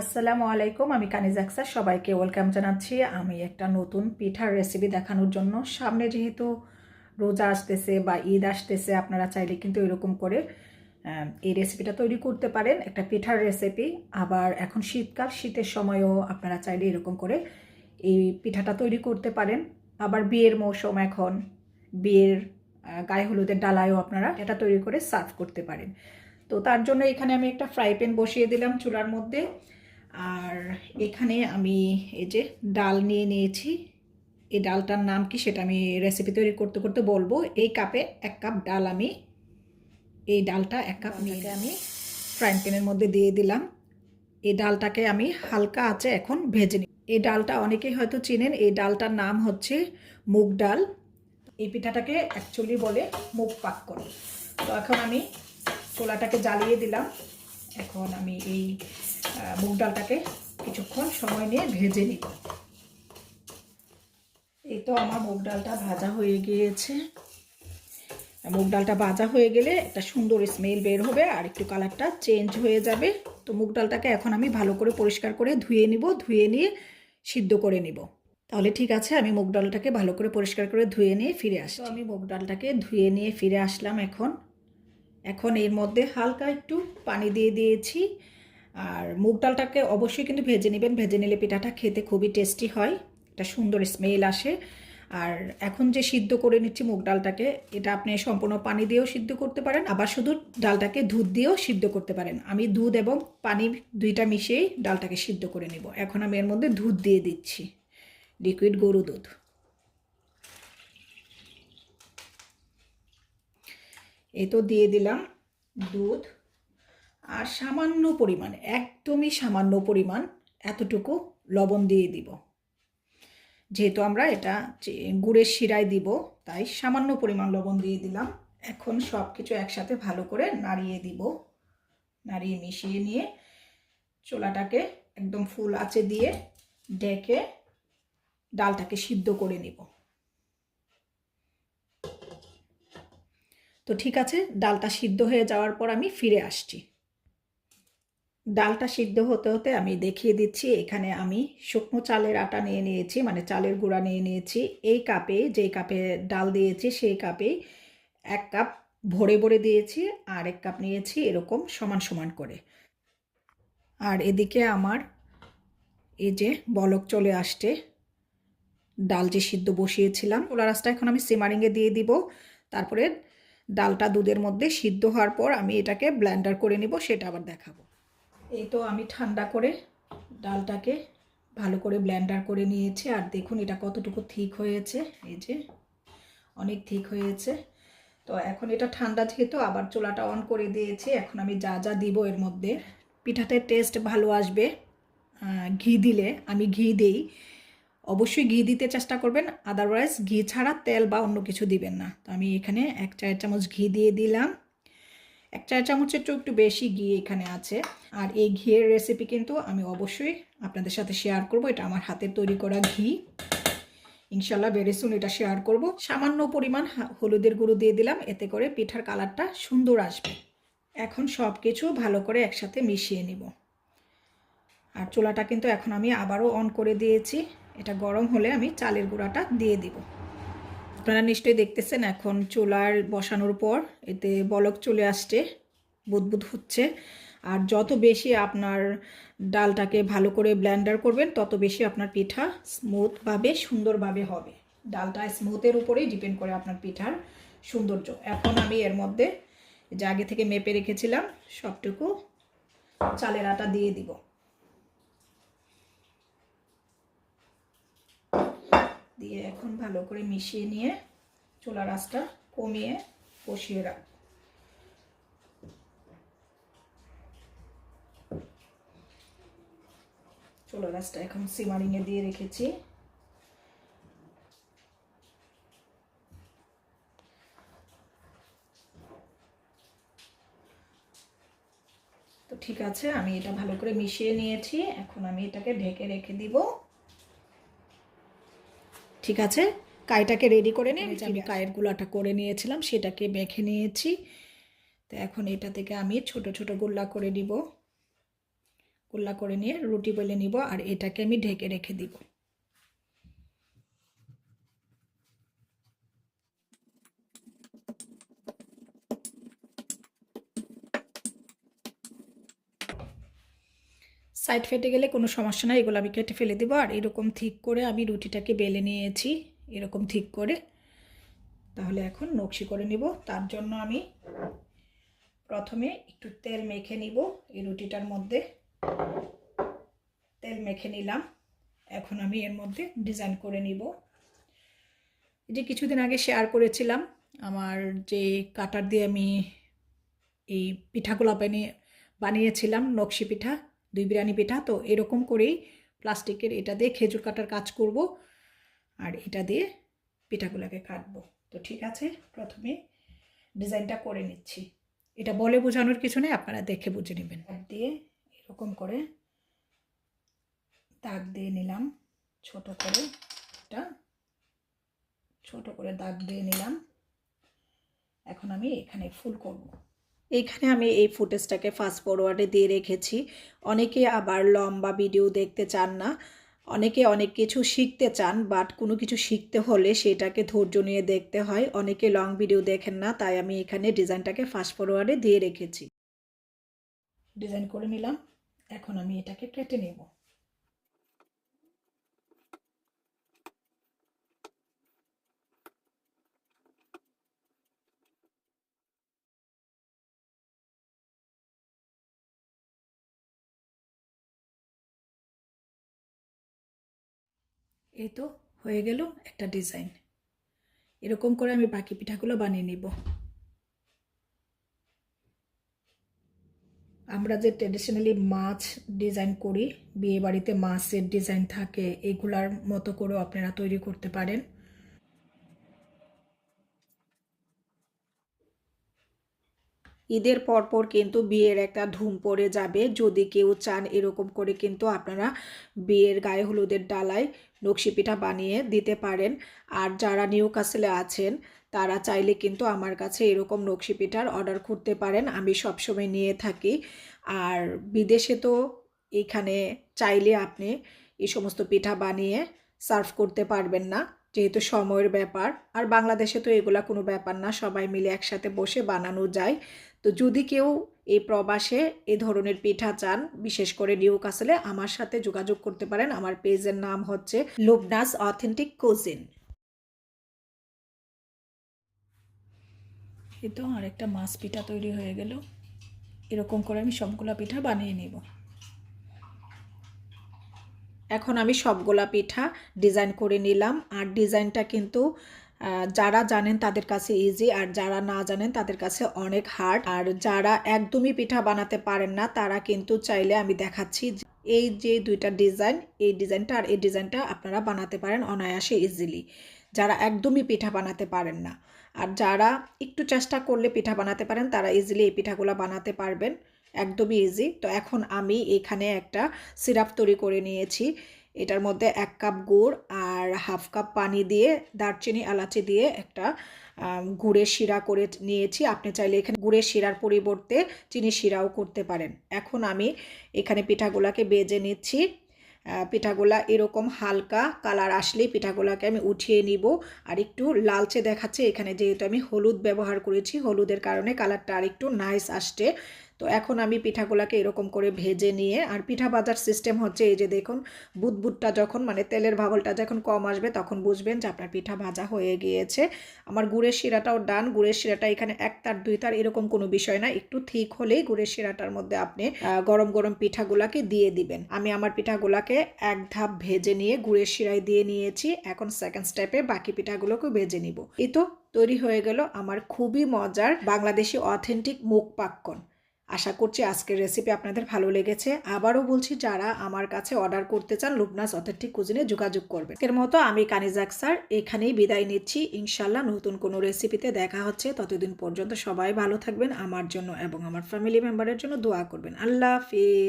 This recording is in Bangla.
আসসালামু আলাইকুম, আমি কানিজ আক্সার সবাইকে ওয়েলকাম জানাচ্ছি। আমি একটা নতুন পিঠার রেসিপি দেখানোর জন্য। সামনে যেহেতু রোজা আসতেছে বা ঈদ আসতেছে, আপনারা চাইলে কিন্তু এরকম করে এই রেসিপিটা তৈরি করতে পারেন। একটা পিঠার রেসিপি আবার এখন শীতকাল, শীতের সময়ও আপনারা চাইলে এরকম করে এই পিঠাটা তৈরি করতে পারেন। আবার বিয়ের মৌসুম এখন। বিয়ের গায়ে হলুদের ডালায়ও আপনারা এটা তৈরি করে সার্ভ করতে পারেন। তো তার জন্য এখানে আমি একটা ফ্রাই প্যান বসিয়ে দিলাম চুলার মধ্যে। আর এখানে আমি এই যে ডাল নিয়ে নিয়েছি। এই ডালটার নাম কি সেটা আমি রেসিপি তৈরি করতে করতে বলব। এই কাপে এক কাপ ডাল আমি এই ডালটা এক কাপ নিয়ে আমি ফ্রাইং প্যানের মধ্যে দিয়ে দিলাম। এই ডালটাকে আমি হালকা আছে এখন ভেজে নিই এই ডালটা অনেকেই হয়তো চিনেন এই ডালটার নাম হচ্ছে মুগ ডাল। এই পিঠাটাকে অ্যাকচুয়ালি বলে মুগ পাক করে তো এখন আমি চোলাটাকে জ্বালিয়ে দিলাম। এখন আমি এই মুগ ডালটাকে কিছুক্ষণ সময় নিয়ে ভেজে নিব। এই তো আমার মুগ ডালটা ভাজা হয়ে গিয়েছে। মুগ ডালটা ভাজা হয়ে গেলে একটা সুন্দর স্মেল বের হবে আর একটু কালারটা চেঞ্জ হয়ে যাবে। তো মুগ ডালটাকে এখন আমি ভালো করে পরিষ্কার করে ধুয়ে নিব, ধুয়ে নিয়ে সিদ্ধ করে নিব। তাহলে ঠিক আছে, আমি মুগ ডালটাকে ভালো করে পরিষ্কার করে ধুয়ে নিয়ে ফিরে আসি আমি মুগ ডালটাকে ধুয়ে নিয়ে ফিরে আসলাম এখন। এখন এর মধ্যে হালকা একটু পানি দিয়ে দিয়েছি। আর মুগ ডালটাকে অবশ্যই কিন্তু ভেজে নেবেন। ভেজে নিলে পিঠাটা খেতে খুবই টেস্টি হয়। একটা সুন্দর স্মেল আসে। আর এখন যে সিদ্ধ করে নিচ্ছি মুগ ডালটাকে, এটা আপনি সম্পূর্ণ পানি দিয়েও সিদ্ধ করতে পারেন, আবার শুধু ডালটাকে দুধ দিয়েও সিদ্ধ করতে পারেন। আমি দুধ এবং পানি দুইটা মিশিয়েই ডালটাকে সিদ্ধ করে নেব। এখন আমি এর মধ্যে দুধ দিয়ে দিচ্ছি। লিকুইড গরু দুধ। এই তো দিয়ে দিলাম দুধ। আর সামান্য পরিমাণ, একদমই সামান্য পরিমাণ এতটুকু লবণ দিয়ে দিব। যেহেতু আমরা এটা গুড়ের শিরায় দিব, তাই সামান্য পরিমাণ লবণ দিয়ে দিলাম। এখন সব কিছু একসাথে ভালো করে নাড়িয়ে দিব। নাড়িয়ে মিশিয়ে নিয়ে চোলাটাকে একদম ফুল আঁচে দিয়ে ডেকে ডালটাকে সিদ্ধ করে নিব। তো ঠিক আছে, ডালটা সিদ্ধ হয়ে যাওয়ার পর আমি ফিরে আসছি। ডালটা সিদ্ধ হতে হতে আমি দেখিয়ে দিচ্ছি, এখানে আমি শুকনো চালের আটা নিয়ে নিয়েছি মানে চালের গুঁড়া নিয়ে নিয়েছি। এই কাপে, যেই কাপে ডাল দিয়েছি, সেই কাপে এক কাপ ভরে ভরে দিয়েছি, আর এক কাপ নিয়েছি এরকম সমান সমান করে। আর এদিকে আমার এই যে বলক চলে আসছে, ডাল যে সিদ্ধ বসিয়েছিলাম ওলা রাসটা এখন আমি সিমারিংয়ে দিয়ে দিব। তারপরে ডালটা দুধের মধ্যে সিদ্ধ হওয়ার পর আমি এটাকে ব্ল্যান্ডার করে নিব, সেটা আবার দেখাবো। এই তো আমি ঠান্ডা করে ডালটাকে ভালো করে ব্ল্যান্ডার করে নিয়েছি। আর দেখুন এটা কতটুকু ঠিক হয়েছে। এই যে অনেক ঠিক হয়েছে। তো এখন এটা ঠান্ডা যেহেতু, আবার চোলাটা অন করে দিয়েছি। এখন আমি যা যা দিব এর মধ্যে। পিঠাতে টেস্ট ভালো আসবে। ঘি দিলে, আমি ঘি দেই। অবশ্যই ঘি দিতে চেষ্টা করবেন আদারওয়াইজ ঘি ছাড়া তেল বা অন্য কিছু দিবেন না। তো আমি এখানে এক চায়ের চামচ ঘি দিয়ে দিলাম। এক চায়ের চামচের চেয়েও একটু বেশি ঘি এখানে আছে। আর এই ঘিয়ের রেসিপি কিন্তু আমি অবশ্যই আপনাদের সাথে শেয়ার করব। এটা আমার হাতের তৈরি করা ঘি। ইনশাল্লাহ ভেরি সুন এটা শেয়ার করব। সামান্য পরিমাণ হলুদের গুঁড়ো দিয়ে দিলাম। এতে করে পিঠার কালারটা সুন্দর আসবে। এখন সব কিছু ভালো করে একসাথে মিশিয়ে নিব। আর চুলাটা কিন্তু এখন আমি আবারও অন করে দিয়েছি। এটা গরম হলে আমি চালের গুঁড়াটা দিয়ে দিব। আপনারা নিশ্চয়ই দেখতেছেন এখন চুলার বসানোর পর এতে বলক চলে আসছে, বুদবুদ হচ্ছে। আর যত বেশি আপনার ডালটাকে ভালো করে ব্ল্যান্ডার করবেন, তত বেশি আপনার পিঠা স্মুথভাবে, সুন্দরভাবে হবে। ডালটা স্মুথের উপরেই ডিপেন্ড করে আপনার পিঠার সৌন্দর্য। এখন আমি এর মধ্যে যে আগে থেকে মেপে রেখেছিলাম, সবটুকু চালের আটা দিয়ে দিব। দিয়ে এখন ভালো করে মিশিয়ে নিয়ে চোলা আঁচটা কমিয়ে কষিয়ে রাখ। চুলার আঁচটা এখন সিমারিংয়ে দিয়ে রেখেছি। ঠিক আছে, আমি এটা ভালো করে মিশিয়ে নিয়েছি। এখন আমি এটাকে ঢেকে রেখে দিব। ঠিক আছে? কাইটাকে রেডি করে নিয়ে আমি কায়ের গুলাটা করে নিয়েছিলাম সেটাকে মেখে নিয়েছি। তো এখন এটা থেকে আমি ছোট ছোট গোল্লা করে নিব। গোল্লা করে নিয়ে রুটি বলে নিব আর এটাকে আমি ঢেকে রেখে দিব। সাইড ফেটে গেলে কোনো সমস্যা নাই, এগুলো আমি কেটে ফেলে দেবো। আর এরকম ঠিক করে আমি রুটিটাকে বেলে নিয়েছি, এরকম ঠিক করে। তাহলে এখন নকশি করে নিব। তার জন্য আমি প্রথমে একটু তেল মেখে নিব এই রুটিটার মধ্যে। তেল মেখে নিলাম। এখন আমি এর মধ্যে ডিজাইন করে নিব। যে কিছুদিন আগে শেয়ার করেছিলাম, আমার যে কাটার দিয়ে আমি এই পিঠাগুলো বানিয়ে বানিয়েছিলাম, নকশি পিঠা। দুই বিরিয়ানি পিঠা, তো এরকম করেই প্লাস্টিকের এটা দিয়ে খেজুর কাটার কাজ করব আর এটা দিয়ে পিঠাগুলোকে কাটবো। তো ঠিক আছে, প্রথমে ডিজাইনটা করে নিচ্ছি। এটা বলে বোঝানোর কিছু নেই, আপনারা দেখে বুঝে নেবেন। দাগ দিয়ে এরকম করে দাগ দিয়ে নিলাম, ছোট করে এটা ছোট করে দাগ দিয়ে নিলাম। এখন আমি এখানে ফুল করব। এইখানে আমি এই ফুটেজটাকে ফাস্ট ফরওয়ার্ডে দিয়ে রেখেছি। অনেকে আবার লম্বা ভিডিও দেখতে চান না। অনেকে অনেক কিছু শিখতে চান বাট কোনো কিছু শিখতে হলে সেটাকে ধৈর্য নিয়ে দেখতে হয়। অনেকে লং ভিডিও দেখেন না, তাই আমি এখানে ডিজাইনটাকে ফাস্ট ফরওয়ার্ডে দিয়ে রেখেছি। ডিজাইন করে নিলাম। এখন আমি এটাকে কেটে নেব। এই তো হয়ে গেল একটা ডিজাইন। এরকম করে আমি বাকি পিঠাগুলো বানিয়ে নিব। আমরা যে ট্রেডিশনালি মাছ ডিজাইন করি বিয়ে বাড়িতে মাছের ডিজাইন থাকে, এগুলার মতো করেও আপনারা তৈরি করতে পারেন। ঈদের পরপর কিন্তু বিয়ের একটা ধুম পড়ে যাবে। যদি কেউ চান এরকম করে কিন্তু আপনারা বিয়ের গায়ে হলুদের ডালায় নকশি পিঠা বানিয়ে দিতে পারেন। আর যারা নিউ কাসেলে আছেন, তারা চাইলে কিন্তু আমার কাছে এরকম নকশি পিঠার অর্ডার করতে পারেন। আমি সবসময় নিয়ে থাকি। আর বিদেশে তো এখানে চাইলে আপনি এই সমস্ত পিঠা বানিয়ে সার্ভ করতে পারবেন না। যেহেতু সময়ের ব্যাপার, আর বাংলাদেশে তো এগুলা কোনো ব্যাপার না, সবাই মিলে একসাথে বসে বানানো যায়। তো যদি কেউ এই প্রবাসে এই ধরনের পিঠা চান, বিশেষ করে নিউ কাসেলে আমার সাথে যোগাযোগ করতে পারেন। আমার পেজের নাম হচ্ছে লুবনাস অথেন্টিক কোজিন। এই তো আরেকটা মাছ পিঠা তৈরি হয়ে গেল। এরকম করে আমি সবগুলা পিঠা বানিয়ে নিব। এখন আমি সবগুলা পিঠা ডিজাইন করে নিলাম। আর ডিজাইনটা কিন্তু যারা জানেন তাদের কাছে ইজি আর যারা না জানেন তাদের কাছে অনেক হার্ড আর যারা একদমই পিঠা বানাতে পারেন না, তারা কিন্তু চাইলে আমি দেখাচ্ছি এই যে দুইটা ডিজাইন এই ডিজাইনটা আর এই ডিজাইনটা আপনারা বানাতে পারেন অনায়াসে ইজিলি যারা একদমই পিঠা বানাতে পারেন না। আর যারা একটু চেষ্টা করলে পিঠা বানাতে পারেন, তারা ইজিলি এই পিঠাগুলো বানাতে পারবেন। একদমই ইজি তো এখন আমি এখানে একটা সিরাপ তৈরি করে নিয়েছি। এটার মধ্যে এক কাপ গুড় আর হাফ কাপ পানি দিয়ে, দারচিনি, এলাচি দিয়ে একটা গুড়ের শিরা করে নিয়েছি। আপনি চাইলে এখানে গুড়ের শিরার পরিবর্তে চিনি শিরাও করতে পারেন। এখন আমি এখানে পিঠাগুলাকে বেজে নিচ্ছি। পিঠাগুলা এরকম হালকা কালার আসলেই পিঠাগুলাকে আমি উঠিয়ে নিব। আর একটু লালচে দেখাচ্ছে। এখানে যেহেতু আমি হলুদ ব্যবহার করেছি, হলুদের কারণে কালারটা আর একটু নাইস আসছে। তো এখন আমি পিঠাগুলাকে এরকম করে ভেজে নিয়ে, আর পিঠা ভাজার সিস্টেম হচ্ছে এই যে দেখুন বুদবুদটা যখন মানে তেলের ভাবলটা যখন কম আসবে তখন বুঝবেন যে আপনার পিঠা ভাজা হয়ে গিয়েছে। আমার গুড়ের শিরাটাও ডান গুড়ের শিরাটা এখানে এক তার, দুই তার এরকম কোনো বিষয় না, একটু ঠিক হলেই গুড়ের শিরাটার মধ্যে আপনি গরম গরম পিঠাগুলাকে দিয়ে দিবেন। আমি আমার পিঠাগুলাকে এক ধাপ ভেজে নিয়ে গুড়ের শিরায় দিয়ে নিয়েছি, এখন সেকেন্ড স্টেপে বাকি পিঠাগুলোকে ভেজে নিব। এই তো তৈরি হয়ে গেল আমার খুবই মজার বাংলাদেশি অথেন্টিক মুখ পাক্কন। আশা করছি আজকের রেসিপি আপনাদের ভালো লেগেছে। আবারও বলছি, যারা আমার কাছে অর্ডার করতে চান, লুবনাস অথেন্টিক কুজিনে যোগাযোগ করবেন। এর মতো আমি কানিজাক স্যার এখানেই বিদায় নিচ্ছি। ইনশাল্লাহ নতুন কোনো রেসিপিতে দেখা হচ্ছে। ততদিন পর্যন্ত সবাই ভালো থাকবেন, আমার জন্য এবং আমার ফ্যামিলি মেম্বারের জন্য দোয়া করবেন। আল্লাহ হাফিজ।